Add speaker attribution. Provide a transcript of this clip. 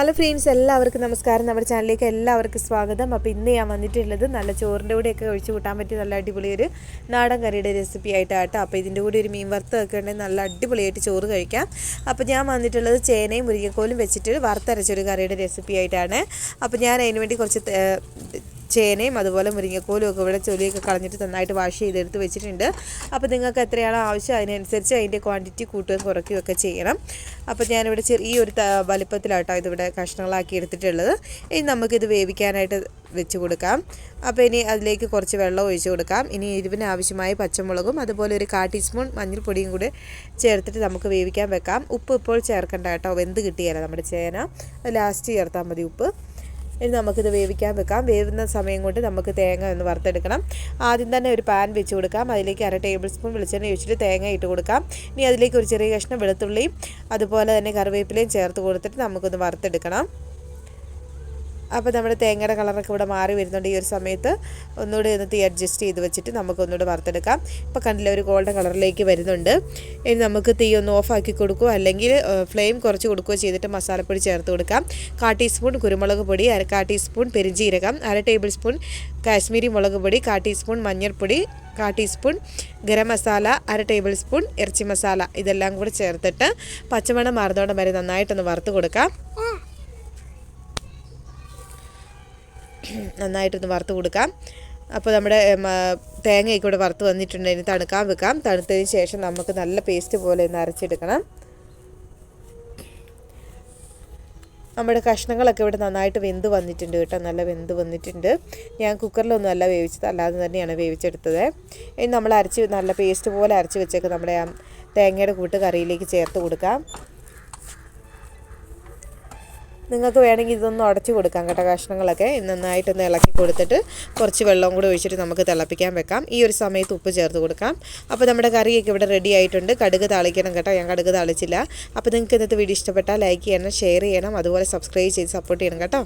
Speaker 1: Hello friends എല്ലാവർക്കും നമസ്കാരം. നമ്മുടെ ചാനലിലേക്ക് എല്ലാവർക്കും സ്വാഗതം. അപ്പോൾ ഇന്ന് ഞാൻ വന്നിട്ടുള്ളത് നല്ല ചോറിന്റെ കൂടെയൊക്കെ ഒഴിച്ച് കൂട്ടാൻ പറ്റിയ നല്ല അടിപൊളി ഒരു നാടൻ കറിയുടെ റെസിപ്പി ആയിട്ടാട്ടോ. അപ്പോൾ ഇതിന്റെ കൂടെ ഒരു മീൻ വറുത്തൊക്കെ ഉണ്ടെങ്കിൽ നല്ല അടിപൊളിയായിട്ട് ചോറ് കഴിക്കാം. അപ്പോൾ ഞാൻ വന്നിട്ടുള്ളത് ചേനയും മുരിങ്ങക്കോലും വെച്ചിട്ട് വറുത്തരച്ചൊരു കറിയുടെ റെസിപ്പി ആയിട്ടാണ്. അപ്പോൾ ഞാൻ അതിന് വേണ്ടി കുറച്ച് ചേനയും അതുപോലെ മുരിങ്ങക്കോലും ഒക്കെ ഇവിടെ ചൊലിയൊക്കെ കളഞ്ഞിട്ട് നന്നായിട്ട് വാഷ് ചെയ്തെടുത്ത് വെച്ചിട്ടുണ്ട്. അപ്പോൾ നിങ്ങൾക്ക് എത്രയാണോ ആവശ്യം അതിനനുസരിച്ച് അതിന്റെ ക്വാണ്ടിറ്റി കൂട്ടുകയും കുറയ്ക്കുകയും ഒക്കെ ചെയ്യണം. അപ്പോൾ ഞാനിവിടെ ചെറിയൊരു ഒരു വലിപ്പത്തിലാട്ടോ ഇതിവിടെ കഷ്ണങ്ങളാക്കി എടുത്തിട്ടുള്ളത്. ഇനി നമുക്കിത് വേവിക്കാനായിട്ട് വെച്ച് കൊടുക്കാം. അപ്പോൾ ഇനി അതിലേക്ക് കുറച്ച് വെള്ളം ഒഴിച്ച് കൊടുക്കാം. ഇനി എരിവിന് ആവശ്യമായ പച്ചമുളകും അതുപോലെ ഒരു കാ ടീസ്പൂൺ മഞ്ഞൾപ്പൊടിയും കൂടി ചേർത്തിട്ട് നമുക്ക് വേവിക്കാൻ വെക്കാം. ഉപ്പ് ഇപ്പോൾ ചേർക്കണ്ട കേട്ടോ. വെന്ത് കിട്ടിയാലോ നമ്മുടെ ചേന. ലാസ്റ്റ് ചേർത്താൽ മതി ഉപ്പ്. ഇനി നമുക്കിത് വേവിക്കാൻ വെക്കാം. വേവുന്ന സമയം കൊണ്ട് നമുക്ക് തേങ്ങ ഒന്ന് വറുത്തെടുക്കണം. ആദ്യം തന്നെ ഒരു പാൻ വെച്ച് കൊടുക്കാം. അതിലേക്ക് അര ടേബിൾ സ്പൂൺ വെളിച്ചെണ്ണ ഒഴിച്ചിട്ട് തേങ്ങ ഇട്ട് കൊടുക്കാം. ഇനി അതിലേക്ക് ഒരു ചെറിയ കഷ്ണം വെളുത്തുള്ളിയും അതുപോലെ തന്നെ കറിവേപ്പിലയും ചേർത്ത് കൊടുത്തിട്ട് നമുക്കൊന്ന് വറുത്തെടുക്കണം. അപ്പോൾ നമ്മുടെ തേങ്ങയുടെ കളറൊക്കെ ഇവിടെ മാറി വരുന്നുണ്ട് ഈ ഒരു സമയത്ത്. ഒന്നുകൂടി ഒന്ന് തീ അഡ്ജസ്റ്റ് ചെയ്ത് വെച്ചിട്ട് നമുക്ക് ഒന്നുകൂടി വറുത്തെടുക്കാം. ഇപ്പോൾ കണ്ടില്ല ഒരു ഗോൾഡൻ കളറിലേക്ക് വരുന്നുണ്ട്. ഇനി നമുക്ക് തീ ഒന്ന് ഓഫ് ആക്കി കൊടുക്കുകയോ അല്ലെങ്കിൽ ഫ്ലെയിം കുറച്ച് കൊടുക്കുകയോ ചെയ്തിട്ട് മസാലപ്പൊടി ചേർത്ത് കൊടുക്കാം. കാ ടീസ്പൂൺ കുരുമുളക് പൊടി അര കാ ടീസ്പൂൺ പെരിഞ്ജീരകം അര ടേബിൾ സ്പൂൺ കാശ്മീരി മുളക് പൊടി കാ ടീസ്പൂൺ മഞ്ഞൾപ്പൊടി കാ ടീസ്പൂൺ ഗരം മസാല അര ടേബിൾ സ്പൂൺ ഇറച്ചി മസാല. ഇതെല്ലാം കൂടി ചേർത്തിട്ട് പച്ചമണം മാറുന്നോടം വരെ നന്നായിട്ടൊന്ന് വറുത്ത് കൊടുക്കാം. നന്നായിട്ടൊന്ന് വറുത്ത് കൊടുക്കാം. അപ്പോൾ നമ്മുടെ തേങ്ങയൊക്കെ ഇവിടെ വറുത്ത് വന്നിട്ടുണ്ട്. ഇനി തണുക്കാൻ വെക്കാം. തണുത്തതിന് ശേഷം നമുക്ക് നല്ല പേസ്റ്റ് പോലെ ഒന്ന് അരച്ചെടുക്കണം. നമ്മുടെ കഷ്ണങ്ങളൊക്കെ ഇവിടെ നന്നായിട്ട് വെന്ത് വന്നിട്ടുണ്ട് കേട്ടോ. നല്ല വെന്ത് വന്നിട്ടുണ്ട്. ഞാൻ കുക്കറിലൊന്നും അല്ല വേവിച്ചത്. അല്ലാതെ തന്നെയാണ് വേവിച്ചെടുത്തത്. ഇനി നമ്മൾ അരച്ച് നല്ല പേസ്റ്റ് പോലെ അരച്ച് വെച്ചേക്ക് നമ്മുടെ തേങ്ങയുടെ കൂട്ട് കറിയിലേക്ക് ചേർത്ത് കൊടുക്കാം. നിങ്ങൾക്ക് വേണമെങ്കിൽ ഇതൊന്ന് ഉടച്ചു കൊടുക്കാം കേട്ടോ കഷ്ണങ്ങളൊക്കെ. നന്നായിട്ടൊന്ന് ഇളക്കി കൊടുത്തിട്ട് കുറച്ച് വെള്ളം കൂടി ഒഴിച്ചിട്ട് നമുക്ക് തിളപ്പിക്കാൻ വെക്കാം. ഈ ഒരു സമയത്ത് ഉപ്പ് ചേർത്ത് കൊടുക്കാം. അപ്പോൾ നമ്മുടെ കറിയൊക്കെ ഇവിടെ റെഡി ആയിട്ടുണ്ട്. കടുക് താളിക്കണം കേട്ടോ. ഞാൻ കടുക് താളിച്ചില്ല. അപ്പോൾ നിങ്ങൾക്ക് ഇന്നത്തെ വീഡിയോ ഇഷ്ടപ്പെട്ടാൽ ലൈക്ക് ചെയ്യണം ഷെയർ ചെയ്യണം. അതുപോലെ സബ്സ്ക്രൈബ് ചെയ്ത് സപ്പോർട്ട് ചെയ്യണം കേട്ടോ.